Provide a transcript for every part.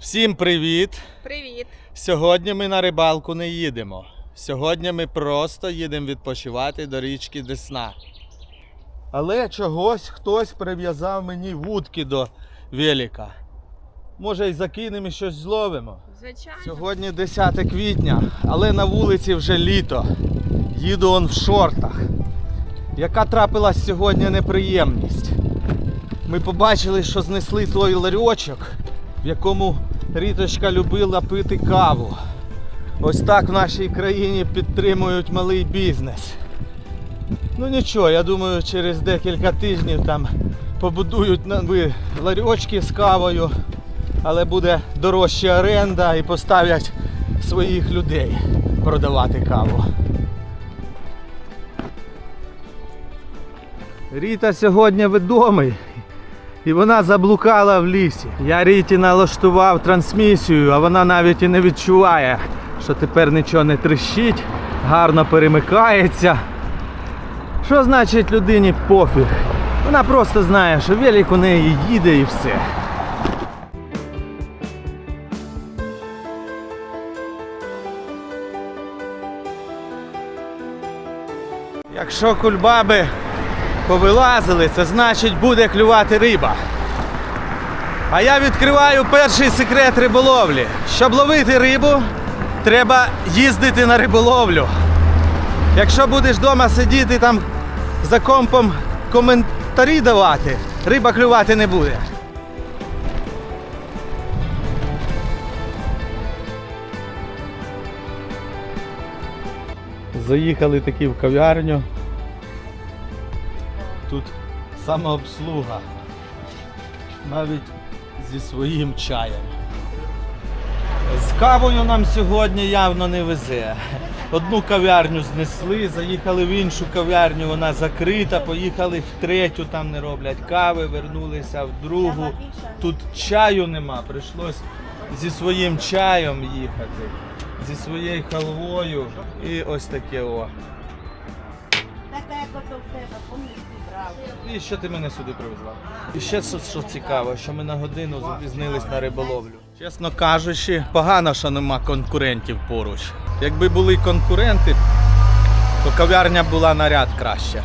Всім привіт! Привіт! Сьогодні ми на рибалку не їдемо. Сьогодні ми просто їдемо відпочивати до річки Десна. Але чогось хтось прив'язав мені вудки до велика. Може й закинемо і щось зловимо. Звичайно. Сьогодні 10 квітня, але на вулиці вже літо. Їду он в шортах. Яка трапилась сьогодні неприємність? Ми побачили, що знесли той ларьочок, в якому Ріточка любила пити каву. Ось так в нашій країні підтримують малий бізнес. Ну нічого, я думаю, через декілька тижнів там побудують нові ларьочки з кавою, але буде дорожча оренда і поставлять своїх людей продавати каву. Ріта сьогодні відомий. І вона заблукала в лісі. Я Ріті налаштував трансмісію, а вона навіть і не відчуває, що тепер нічого не трещить, гарно перемикається. Що значить людині пофіг? Вона просто знає, що велик у неї їде і все. Якщо кульбаби повилазили, це значить буде клювати риба. А я відкриваю перший секрет риболовлі. Щоб ловити рибу, треба їздити на риболовлю. Якщо будеш вдома сидіти там за компом коментарі давати, риба клювати не буде. Заїхали таки в кав'ярню. Тут самообслуга. Навіть зі своїм чаєм. З кавою нам сьогодні явно не везе. Одну кав'ярню знесли, заїхали в іншу кав'ярню, вона закрита, поїхали в третю, там не роблять кави, вернулися в другу. Тут чаю нема, прийшлось зі своїм чаєм їхати, зі своєю халвою і ось таке о. Така як ото в тебе, помніш. І що ти мене сюди привезла? І ще що, цікаво, що ми на годину запізнились на риболовлю. Чесно кажучи, погано, що нема конкурентів поруч. Якби були конкуренти, то кав'ярня була на ряд краще.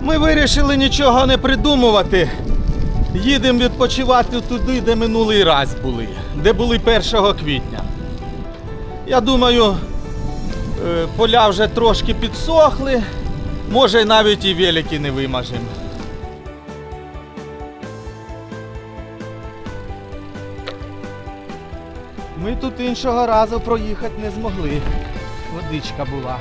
Ми вирішили нічого не придумувати. Їдемо відпочивати туди, де минулий раз були, де були 1 квітня. Я думаю, Поля вже трошки підсохли, може навіть і велики не вимажемо. Ми тут іншого разу проїхати не змогли. Водичка була.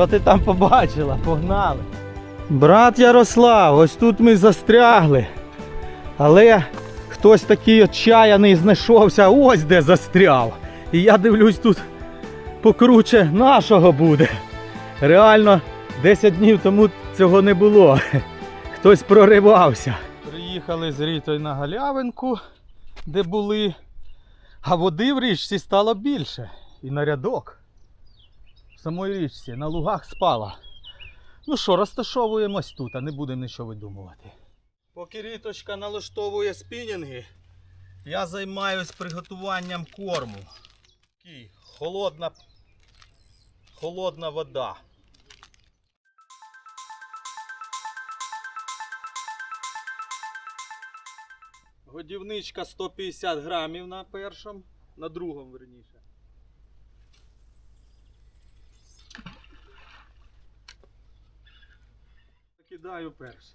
Що ти там побачила? Погнали. Брат Ярослав, ось тут ми застрягли. Але хтось такий отчаяний знайшовся, ось де застряв. І я дивлюсь, тут покруче нашого буде. Реально 10 днів тому цього не було. Хтось проривався. Приїхали з Рітою на галявинку, де були. А води в річці стало більше. І на рядок самої річці, на лугах спала. Ну що, розташовуємось тут, а не будемо нічого видумувати. Поки ріточка налаштовує спінінги, я займаюсь приготуванням корму. Такий холодна, холодна вода. Годівничка 150 грамів на першому, на другому верніше. Кидаю перше.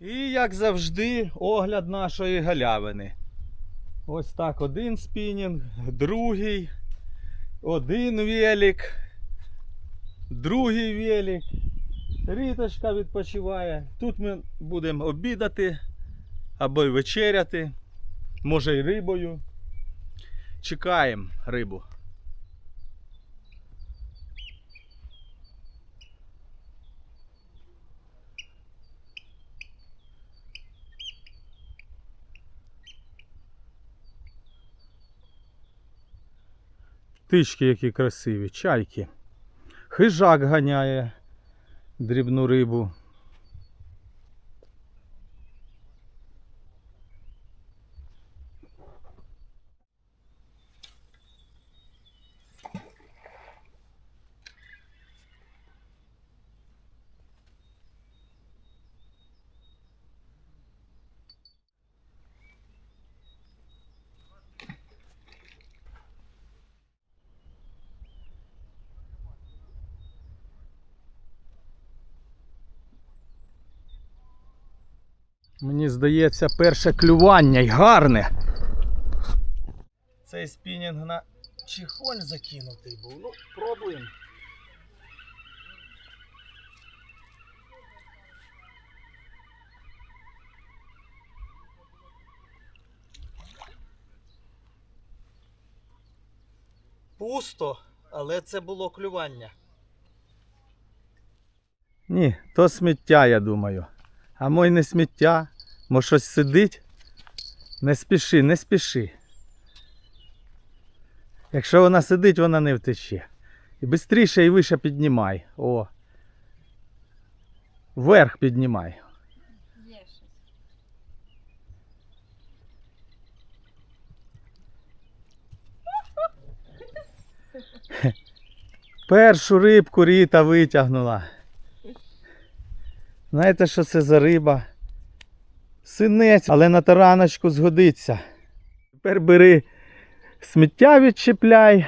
І, як завжди, огляд нашої галявини. Ось так один спінінг, другий, один велик, другий велик. Ріточка відпочиває. Тут ми будемо обідати або й вечеряти, може й рибою. Чекаємо рибу. Птички які красиві, чайки. Хижак ганяє дрібну рибу. Мені здається, перше клювання й гарне. Цей спінінг на чехоль закинутий був. Ну, пробуємо. Пусто, але це було клювання. Ні, то сміття, я думаю. А мой не сміття, мо щось сидить. Не спіши, не спіши. Якщо вона сидить, вона не втече. І швидше і вище піднімай. О. Вверх піднімай. Першу рибку Ріта витягнула. Знаєте, що це за риба? Синець, але на тараночку згодиться. Тепер бери сміття відчіпляй,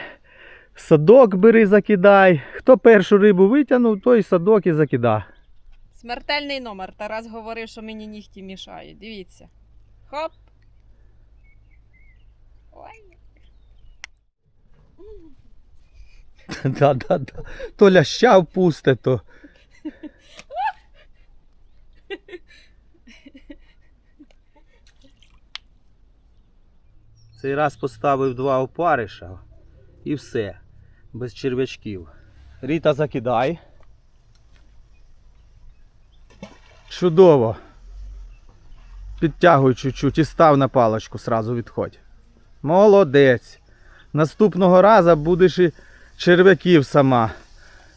садок бери, закидай. Хто першу рибу витягнув, той садок і закида. Смертельний номер. Тарас говорив, що мені нігті мішають. Дивіться. Хоп. Ой. Да-да-да. То ляща впусте, то. Цей раз поставив два опариша і все. Без черв'ячків. Ріта закидай. Чудово. Підтягуй чуть-чуть і став на паличку, сразу відходь. Молодець. Наступного разу будеш і черв'яків сама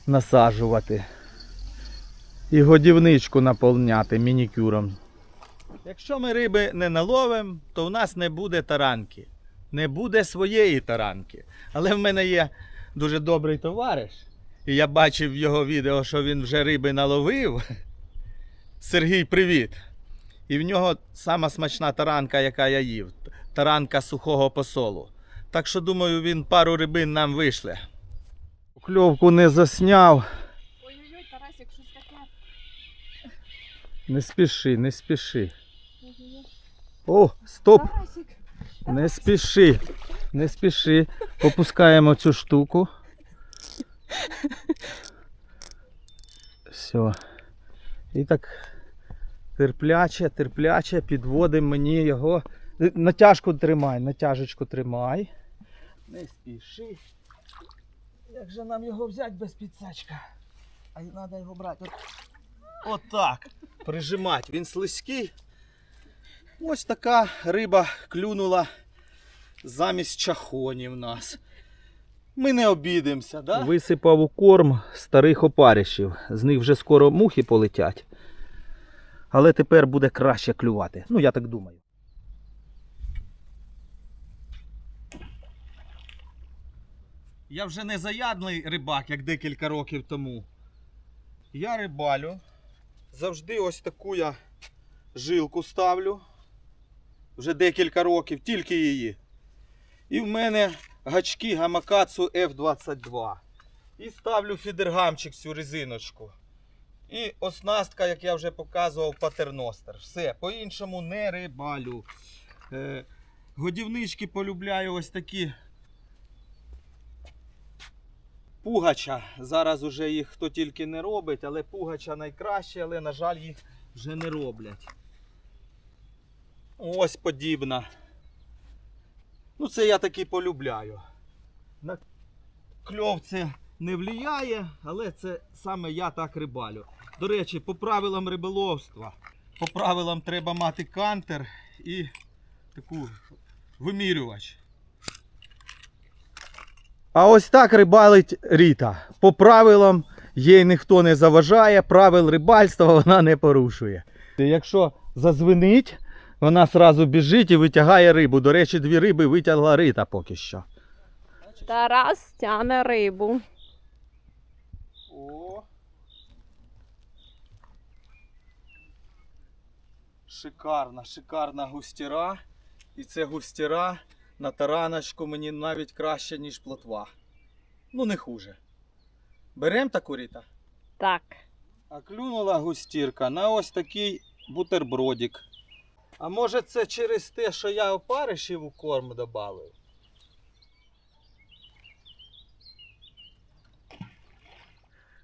насаджувати. І годівничку наповняти мінікюром. Якщо ми риби не наловимо, то в нас не буде таранки. Не буде своєї таранки. Але в мене є дуже добрий товариш. І я бачив в його відео, що він вже риби наловив. Сергій, привіт! І в нього сама смачна таранка, яка я їв. Таранка сухого посолу. Так що думаю, він пару рибин нам вишле. Кльовку не засняв. Ой-ой-ой, Тарасик, щось таке. Не спіши, не спіши. О, стоп! Не спіши. Не спіши. Попускаємо цю штуку. Все. І так терпляче, терпляче підводимо мені його. Натяжку тримай, натяжечку тримай. Не спіши. Як же нам його взяти без підсачка? А треба його брати. От, отак. Прижимати. Він слизький. Ось така риба клюнула замість чахоні в нас. Ми не обідимося, да? Висипав у корм старих опаришів. З них вже скоро мухи полетять. Але тепер буде краще клювати. Ну, я так думаю. Я вже не заядлий рибак, як декілька років тому. Я рибалю. Завжди ось таку я жилку ставлю. Вже декілька років, тільки її. І в мене гачки Гамакацу F22. І ставлю фідергамчик цю резиночку. І оснастка, як я вже показував, патерностер. Все, по-іншому не рибалю. Е, годівнички полюбляю ось такі. Пугача. Зараз уже їх хто тільки не робить, але пугача найкраще, але, на жаль, їх вже не роблять. Ось подібна. Ну, це я таки полюбляю. На кльов це не впливає, але це саме я так рибалю. До речі, по правилам риболовства, по правилам треба мати кантер і таку вимірювач. А ось так рибалить Ріта. По правилам їй ніхто не заважає, правил рибальства вона не порушує. Якщо зазвенить, вона одразу біжить і витягає рибу. До речі, дві риби витягла Рита поки що. Тарас тяне рибу. О. Шикарна, шикарна густіра. І це густіра на тараночку мені навіть краще, ніж плотва. Ну, не хуже. Берем таку ріта. Так. А клюнула густірка на ось такий бутербродик. А може це через те, що я опаришів у корм додав?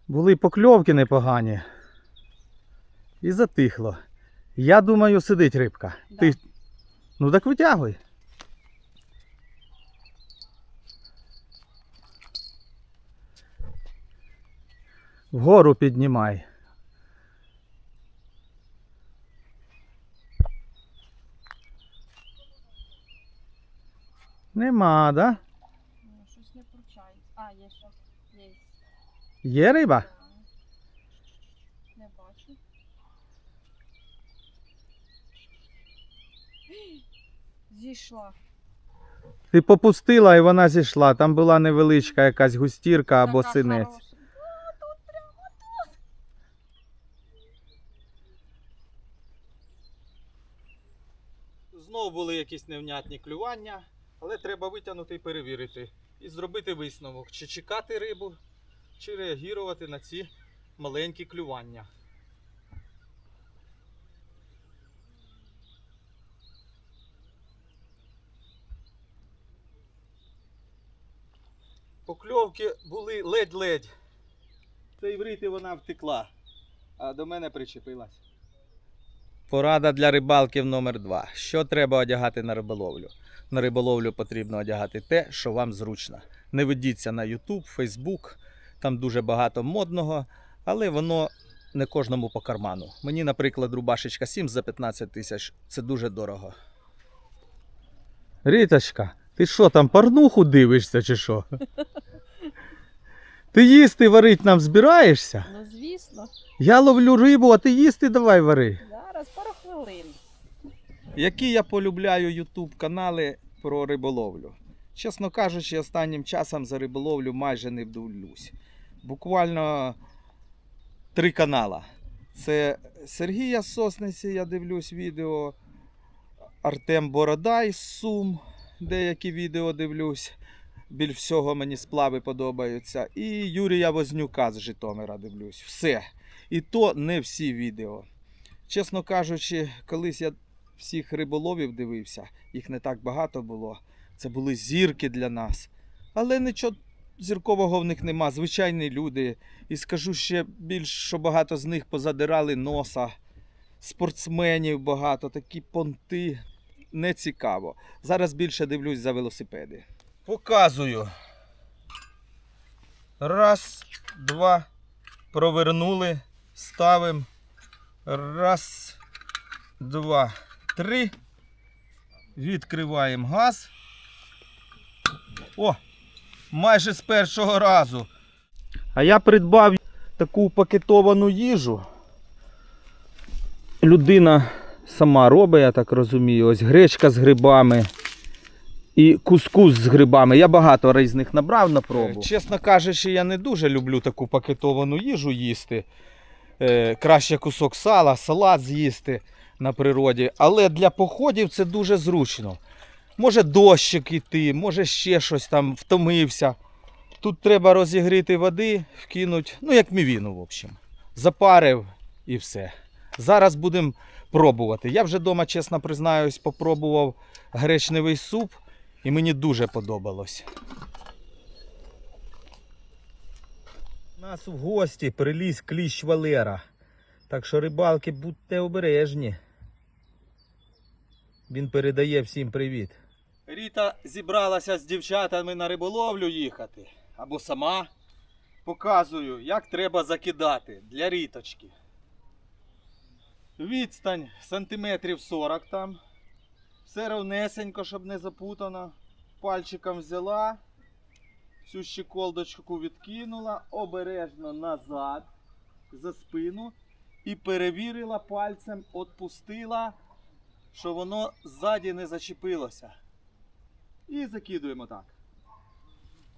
Були покльовки непогані. І затихло. Я думаю, сидить рибка. Да. Ти... Ну так витягуй. Вгору піднімай. Нема, да? Щось не включається. А, є щось. Є. Є риба? Не бачу. Зійшла. Ти попустила і вона зійшла. Там була невеличка якась густірка або Така синець. Знову були якісь невнятні клювання, але треба витягнути і перевірити. І зробити висновок, чи чекати рибу, чи реагувати на ці маленькі клювання. Покльовки були ледь-ледь. Та й в вона втекла, а до мене причепилась. Порада для рибалків номер 2 Що треба одягати на риболовлю? На риболовлю потрібно одягати те, що вам зручно. Не ведіться на YouTube, Facebook, там дуже багато модного, але воно не кожному по карману. Мені, наприклад, рубашечка 7 за 15 тисяч це дуже дорого. Ріточка, ти що там порнуху дивишся чи що? Ти їсти варить нам збираєшся? Ну, звісно. Я ловлю рибу, а ти їсти давай вари. Пару хвилин. Які я полюбляю ютуб канали про риболовлю. Чесно кажучи, останнім часом за риболовлю майже не вдивлюсь. Буквально три канала. Це Сергія Сосниці, я дивлюсь відео. Артем Бородай з Сум, деякі відео дивлюсь. Біль всього мені сплави подобаються. І Юрія Вознюка з Житомира дивлюсь. Все. І то не всі відео. Чесно кажучи, колись я всіх риболовів дивився, їх не так багато було. Це були зірки для нас. Але нічого зіркового в них нема. Звичайні люди. І скажу ще більш, що багато з них позадирали носа. Спортсменів багато, такі понти. Не цікаво. Зараз більше дивлюсь за велосипеди. Показую. Раз, два. Провернули. Ставимо. Раз, два, три. Відкриваємо газ. О! Майже з першого разу. А я придбав таку пакетовану їжу. Людина сама робить, я так розумію. Ось гречка з грибами і кускус з грибами. Я багато різних набрав на пробу. Чесно кажучи, я не дуже люблю таку пакетовану їжу їсти. Е, краще кусок сала, салат з'їсти на природі. Але для походів це дуже зручно. Може дощик іти, може ще щось там втомився. Тут треба розігріти води, вкинути, ну як мівіну, в общем. запарив і все. Зараз будемо пробувати. Я вже вдома, чесно признаюсь, попробував гречневий суп і мені дуже подобалось. У нас в гості приліз кліщ Валера. Так що рибалки будьте обережні. Він передає всім привіт. Ріта зібралася з дівчатами на риболовлю їхати. Або сама. Показую, як треба закидати для ріточки. Відстань сантиметрів 40 там. Все ровнесенько, щоб не запутано. Пальчиком взяла. Всю щеколдочку відкинула, обережно назад за спину і перевірила пальцем, отпустила, що воно ззаді не зачепилося. І закидуємо так.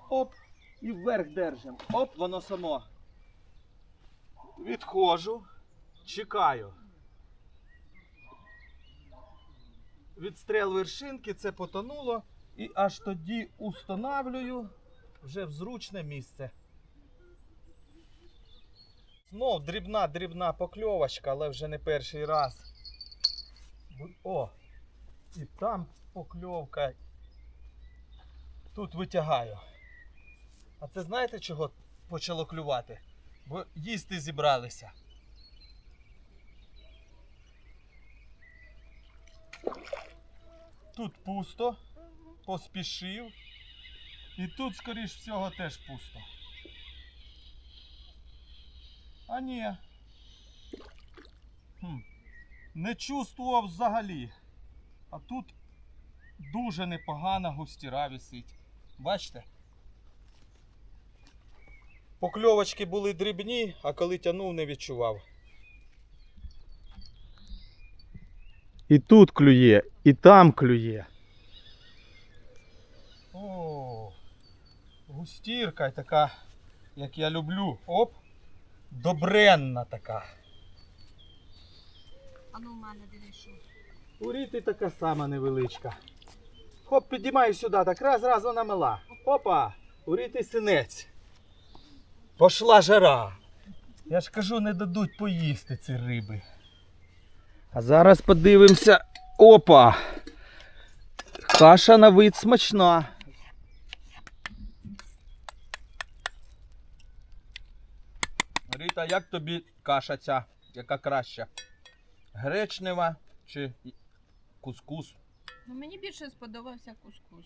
Оп, і вверх держимо. Оп, воно само. Відходжу, чекаю. Відстрел вершинки, це потонуло. І аж тоді устанавлюю вже в зручне місце. Знов дрібна дрібна покльовочка, але вже не перший раз. О! І там покльовка. Тут витягаю. А це знаєте чого почало клювати? Бо їсти зібралися. Тут пусто, поспішив. І тут, скоріш всього, теж пусто. А ні. Хм. Не чувствував взагалі. А тут дуже непогана густіра висить. Бачите? Покльовочки були дрібні, а коли тянув, не відчував. І тут клює, і там клює. О, густірка така, як я люблю. Оп. Добренна така. А ну в мене дивись що. У така сама невеличка. Хоп, підіймаю сюди, так раз, раз вона мила. Опа! У Ріти синець. Пошла жара. Я ж кажу, не дадуть поїсти ці риби. А зараз подивимося. Опа! Каша на вид смачна. Ріта, як тобі каша ця? Яка краща? Гречнева чи кускус? Ну мені більше сподобався кускус.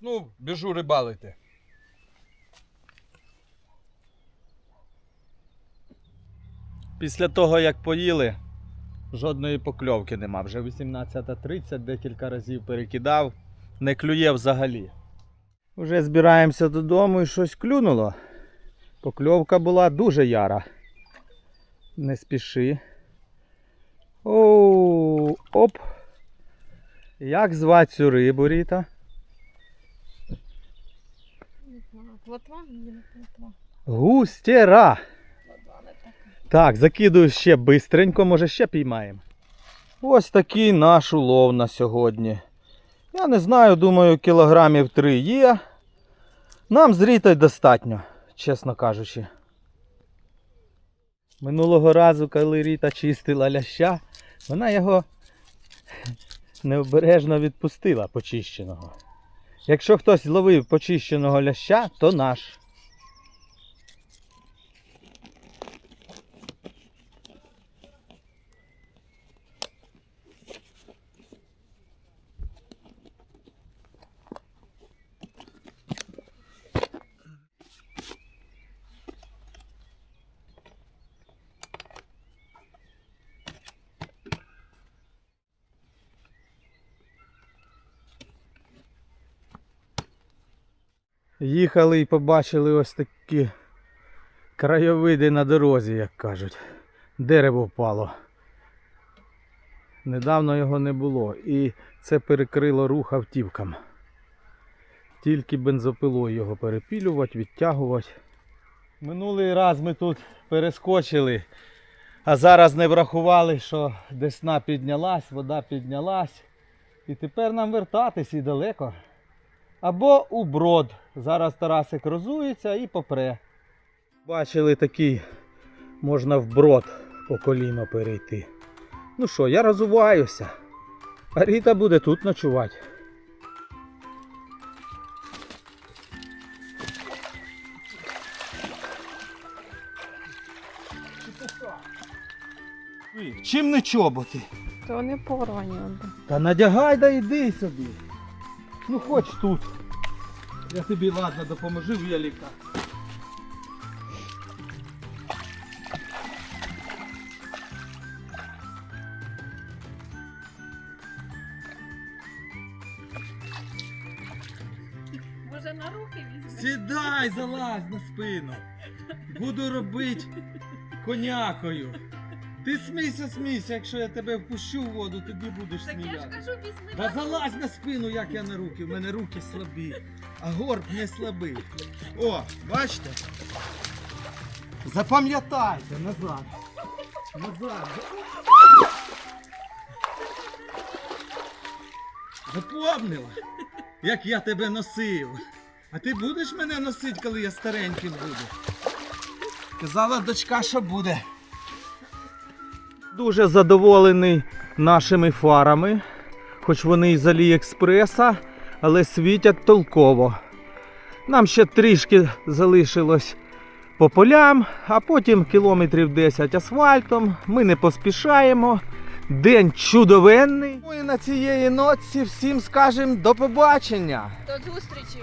Ну, біжу рибалити. Після того, як поїли, жодної покльовки нема. Вже 18.30, декілька разів перекидав, не клює взагалі. Вже збираємося додому і щось клюнуло. Покльовка була дуже яра. Не спіши. Оу, оп. Як звати цю рибу, Ріта? Плотва? Плотва. Густєра. Так, закидую ще бистренько, може ще піймаємо. Ось такий наш улов на сьогодні. Я не знаю, думаю, кілограмів три є. Нам з Рітою достатньо, чесно кажучи. Минулого разу, коли Ріта чистила ляща, вона його необережно відпустила почищеного. Якщо хтось ловив почищеного ляща, то наш. Їхали і побачили ось такі краєвиди на дорозі, як кажуть. Дерево впало. Недавно його не було і це перекрило рух автівкам. Тільки бензопилою його перепілювати, відтягувати. Минулий раз ми тут перескочили, а зараз не врахували, що десна піднялась, вода піднялась. І тепер нам вертатись і далеко. Або у брод. Зараз Тарасик розується і попре. Бачили такий можна вброд по коліно перейти. Ну що, я розуваюся. А Ріта буде тут ночувати. Чим не чоботи? То не порвані. Та надягай да йди собі. Ну хоч тут. Я тобі ладно допоможу велика. Може на руки візьме? Сідай, залазь на спину. Буду робити конякою. Ти смійся, смійся, якщо я тебе впущу в воду, тоді будеш Так я ж кажу, візьми Та залазь на спину, як я на руки. В мене руки слабі, а горб не слабий. О, бачите? Запам'ятайте назад. Назад. Запомнила, як я тебе носив. А ти будеш мене носити, коли я стареньким буду? Казала дочка, що буде. Дуже задоволений нашими фарами, хоч вони із Аліекспреса, але світять толково. Нам ще трішки залишилось по полям, а потім кілометрів 10 асфальтом. Ми не поспішаємо. День чудовенний. Ну і на цієї ночці всім скажемо до побачення. До зустрічі.